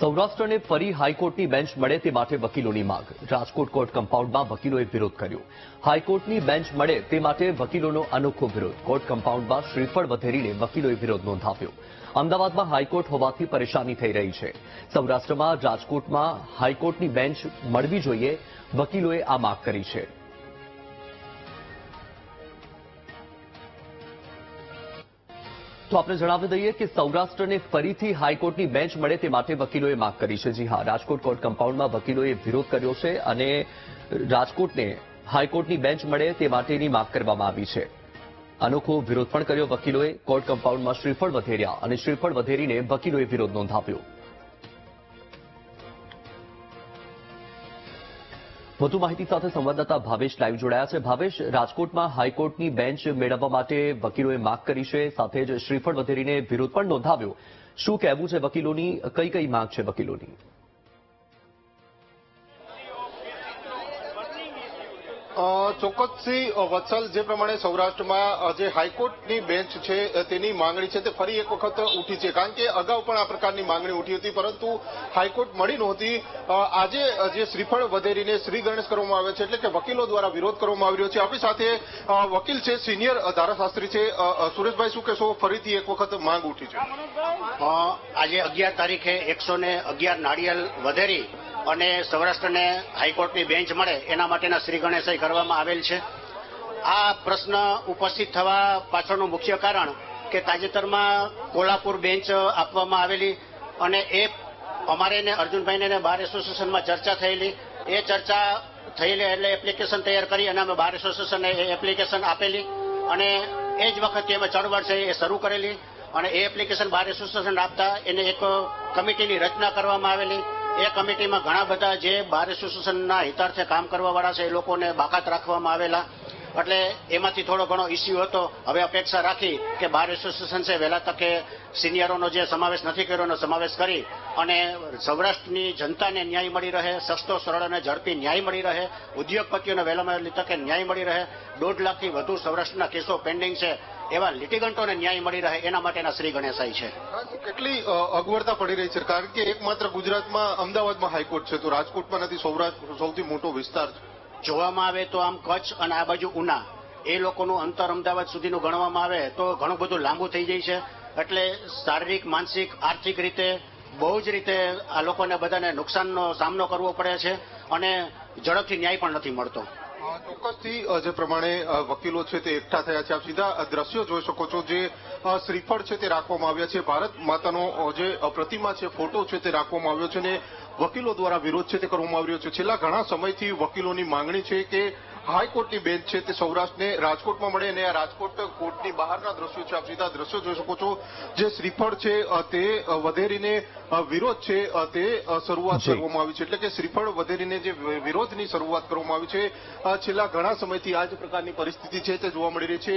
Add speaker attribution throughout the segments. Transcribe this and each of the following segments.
Speaker 1: સૌરાષ્ટ્રને ફરી હાઈકોર્ટની બેન્ચ મળે તે માટે વકીલોની માંગ. રાજકોટ કોર્ટ કમ્પાઉન્ડમાં વકીલોએ વિરોધ કર્યો. હાઈકોર્ટની બેન્ચ મળે તે માટે વકીલોનો અનોખો વિરોધ. કોર્ટ કમ્પાઉન્ડમાં શ્રીફળ વધેરીને વકીલોએ વિરોધ નોંધાવ્યો. અમદાવાદમાં હાઈકોર્ટ હોવાથી પરેશાની થઈ રહી છે. સૌરાષ્ટ્રમાં રાજકોટમાં હાઈકોર્ટની બેન્ચ મળવી જોઈએ વકીલોએ આ માંગ કરી છે. તો આપણે જણાવી દઈએ કે સૌરાષ્ટ્રને ફરીથી હાઈકોર્ટની બેન્ચ મળે તે માટે વકીલોએ માંગ કરી છે. જી હા, રાજકોટ કોર્ટ કમ્પાઉન્ડમાં વકીલોએ વિરોધ કર્યો છે અને રાજકોટને હાઈકોર્ટની બેન્ચ મળે તે માટેની માંગ કરવામાં આવી છે. અનોખો વિરોધ પણ કર્યો વકીલોએ. કોર્ટ કમ્પાઉન્ડમાં શ્રીફળ વધેર્યા અને શ્રીફળ વધેરીને વકીલોએ વિરોધ નોંધાવ્યો. વધુ માહિતી સાથે સંવાદદાતા ભાવેશ લાઈવ જોડાયા છે. ભાવેશ, રાજકોટમાં હાઈકોર્ટની બેન્ચ મેળવવા માટે વકીલોએ માંગ કરી છે. સાથે જ શ્રીફળ વધેરીને વિરોધ પણ નોંધાવ્યો. શું કહેવું છે વકીલોની? કઈ કઈ માંગ છે વકીલોની?
Speaker 2: ચોક્કસથી વત્સલ જે પ્રમાણે સૌરાષ્ટ્રમાં જે હાઈકોર્ટની બેન્ચ છે તેની માંગણી છે તે ફરી એક વખત ઉઠી છે. કારણ કે અગાઉ પણ આ પ્રકારની માંગણી ઉઠી હતી, પરંતુ હાઈકોર્ટ મળી નહોતી. આજે જે શ્રીફળ વધેરીને શ્રી ગણેશ કરવામાં આવે છે, એટલે કે વકીલો દ્વારા વિરોધ કરવામાં આવી રહ્યો છે. આપણી સાથે વકીલ છે, સિનિયર ધારાશાસ્ત્રી છે. સુરેશભાઈ, શું કહેશો? ફરીથી એક વખત માંગ ઉઠી છે.
Speaker 3: આજે અગિયાર તારીખે એકસો ને અગિયાર નાળિયેર વધેરી અને સૌરાષ્ટ્રને હાઈકોર્ટની બેન્ચ મળે એના માટેના શ્રી ગણેશાઈ કરવામાં આવેલ છે. આ પ્રશ્ન ઉપસ્થિત થવા પાછળનું મુખ્ય કારણ કે તાજેતરમાં કોલ્હાપુર બેન્ચ આપવામાં આવેલી અને એ અમારે ને અર્જુનભાઈને ને બાર એસોસિએશનમાં ચર્ચા થયેલી. એ ચર્ચા થયેલી એટલે એપ્લિકેશન તૈયાર કરી અને અમે બાર એસોસિએશનને એ એપ્લિકેશન આપેલી અને એ જ વખતે અમે ચળવળ છે એ શરૂ કરેલી અને એ એપ્લિકેશન બાર એસોસિએશન આપતા એને એક કમિટીની રચના કરવામાં આવેલી. એ કમિટીમાં ઘણા બધા જે બાર એસોસિએશનના હિતાર્થે કામ કરવા વાળા છે, એ લોકોને બાકાત રાખવામાં આવેલા. એટલે એમાંથી થોડો ઘણો ઇસ્યુ હતો. હવે અપેક્ષા રાખી કે બાર એસોસિએશન્સે વહેલા તકે સિનિયરોનો જે સમાવેશ નથી કર્યો સમાવેશ કરી અને સૌરાષ્ટ્રની જનતાને ન્યાય મળી રહે, સસ્તો, સરળ અને ઝડપી ન્યાય મળી રહે, ઉદ્યોગપતિઓને વહેલામાં વહેલી તકે ન્યાય મળી રહે, દોઢ લાખથી વધુ સૌરાષ્ટ્રના કેસો પેન્ડિંગ છે, એવા લિટિગન્ટોને ન્યાય મળી રહે, એના માટેના શ્રી ગણેશાઈ છે.
Speaker 2: કેટલી અગવડતા પડી રહી છે? કારણ કે એકમાત્ર ગુજરાતમાં અમદાવાદમાં હાઈકોર્ટ છે, તો રાજકોટમાં નથી, સૌરાષ્ટ્ર સૌથી મોટો વિસ્તાર છે.
Speaker 3: જોવામાં આવે તો આમ કચ્છ અને આ બાજુ ઉના, એ લોકોનું અંતર અમદાવાદ સુધીનું ગણવામાં આવે તો ઘણું બધું લાંબુ થઈ જાય છે. એટલે શારીરિક, માનસિક, આર્થિક રીતે બહુ જ રીતે આ લોકોને બધાને નુકસાનનો સામનો કરવો પડે છે અને ઝડપથી ન્યાય પણ નથી મળતો.
Speaker 2: ચોક્કસથી જે પ્રમાણે વકીલો છે તે એકઠા થયા છે. આપ સીધા દ્રશ્યો જોઈ શકો છો જે શ્રીફળ છે તે રાખવામાં આવ્યા છે. ભારત માતાનો જે પ્રતિમા છે, ફોટો છે તે રાખવામાં આવ્યો છે અને વકીલો દ્વારા વિરોધ છે તે કરવામાં આવી રહ્યો છે. છેલ્લા ઘણા સમયથી વકીલોની માંગણી છે કે હાઈકોર્ટની બેન્ચ છે તે સૌરાષ્ટ્રને રાજકોટમાં મળે અને આ રાજકોટ કોર્ટની બહારના દ્રશ્યો છે. આપ સીધા દ્રશ્યો જોઈ શકો છો. જે શ્રીફળ છે તે વધેરીને વિરોધ છે તે શરૂઆત કરવામાં આવી છે. એટલે કે શ્રીફળ વધેરીને જે વિરોધની શરૂઆત કરવામાં આવી છે. છેલ્લા ઘણા સમયથી આ જ પ્રકારની પરિસ્થિતિ છે તે જોવા મળી રહી છે.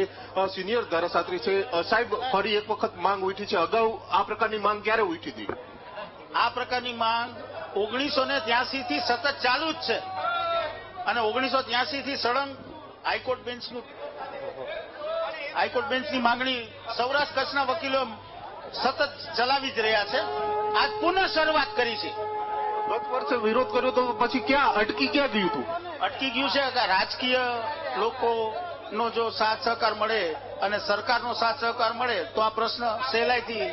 Speaker 2: સિનિયર ધારાશાસ્ત્રી છે. સાહેબ ફરી એક વખત માંગ ઉઠી છે. અગાઉ આ પ્રકારની માંગ ક્યારે ઉઠી હતી?
Speaker 4: આ પ્રકારની માંગ ઓગણીસો ને ત્યાસી થી સતત ચાલુ જ છે. અને ઓગણીસો ત્યાસી થી સળંગ હાઈકોર્ટ બેન્ચનું હાઈકોર્ટ બેન્ચની માંગણી સૌરાષ્ટ્ર કચ્છના વકીલો સતત ચલાવી જ રહ્યા છે. આજ પુનઃ શરૂઆત કરી છે.
Speaker 2: ગત વર્ષે વિરોધ કર્યો તો પછી ક્યાં અટકી ક્યાં ગયું હતું
Speaker 4: અટકી ગયું છે. કે રાજકીય લોકોનો જો સાથ સહકાર મળે અને સરકારનો સાથ સહકાર મળે તો આ પ્રશ્ન સહેલાઈથી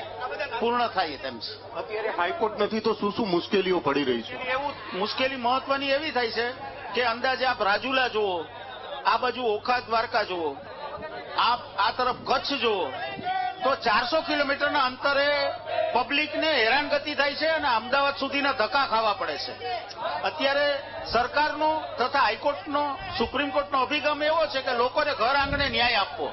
Speaker 4: પૂર્ણ થાય તેમ છે.
Speaker 2: અત્યારે હાઈકોર્ટ નથી તો શું શું મુશ્કેલીઓ પડી રહી છે?
Speaker 4: એવું મુશ્કેલી મહત્વની એવી થાય છે કે અંદાજે આપ રાજુલા જુઓ, આ બાજુ ઓખા દ્વારકા જુઓ, આપ આ તરફ કચ્છ જુઓ, તો ચારસો કિલોમીટરના અંતરે પબ્લિકને હેરાનગતિ થાય છે અને અમદાવાદ સુધીના ધક્કા ખાવા પડે છે. અત્યારે સરકારનો તથા હાઈકોર્ટનો, સુપ્રીમ કોર્ટનો અભિગમ એવો છે કે લોકોને ઘર આંગણે ન્યાય આપવો.